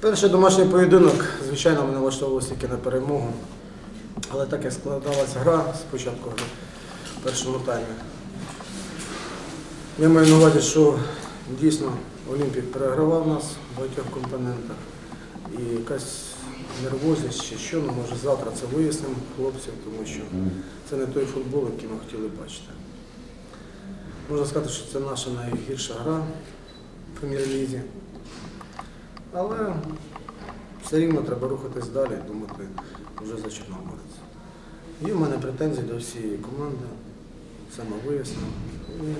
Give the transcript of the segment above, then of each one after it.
Перший домашній поєдинок, звичайно, мене влаштовувалося тільки на перемогу. Але так як складалася гра спочатку в першому таймі. Я маю на увазі, що дійсно Олімпік перегравав нас в багатьох компонентах. І якась нервозність чи що, ну може завтра це вияснимо хлопців, тому що це не той футбол, який ми хотіли бачити. Можна сказати, що це наша найгірша гра в прем'єр-лізі. Але все рівно треба рухатись далі, думати вже за Чорноморець. Є в мене претензії до всієї команди, вияснимо. І,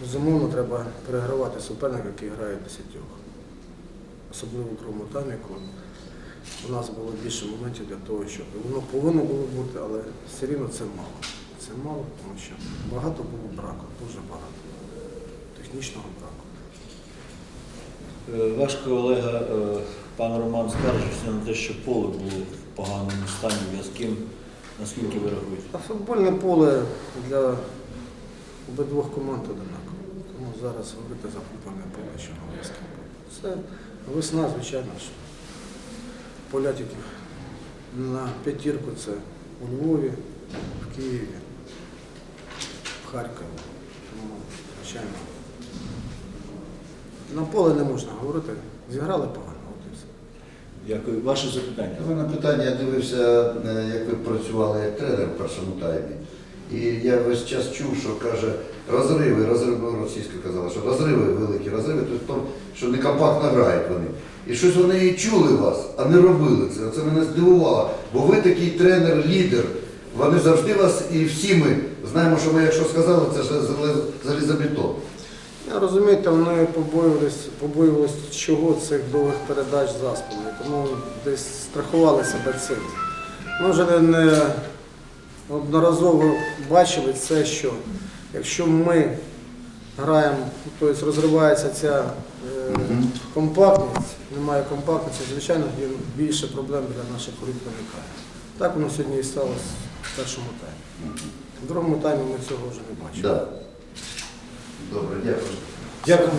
безумовно, треба перегравати суперника, який грає десятьох. Особливо в другому таймі, коли у нас було більше моментів для того, щоб воно повинно було бути, але все рівно це мало. Це мало, тому що багато було браку, дуже багато. Технічного браку. Е, Ваш колега, е, пан Роман, скаржився на те, що поле було в поганому стані, в'язким. Наскільки ви рахуєте? Футбольне поле для обидвох команд одинаково. Тому зараз говорити за футбольне поле, що новецьке. Це весна, звичайно ж. Поля тільки на п'ятірку це у Львові, в Києві, в Харкові. Тому, звичайно. На поле не можна говорити. Зіграли погано. Дякую. Ваше запитання. У мене питання, я дивився, е, як ви працювали як тренер в першому таймі. І я весь час чув, що каже, розриви, розриви російською казала, що розриви великі, розриви, тобто, що не компактно грають вони. І щось вони і чули вас, а не робили це. Це мене здивувало. Бо ви такий тренер, лідер. Вони завжди вас і всі ми знаємо, що ми, якщо сказали, це залізобетон. Я розумієте, вони побоювались, побоювались чого цих довгих передач за тому десь страхували себе цим. Ми вже не, одноразово бачили це, що якщо ми граємо, тобто розривається ця е, компактність, немає компактності, звичайно, є більше проблем для наших воріт виникає. Так воно сьогодні і сталося в першому таймі. В другому таймі ми цього вже не бачимо. Добре, дякую. Дякую.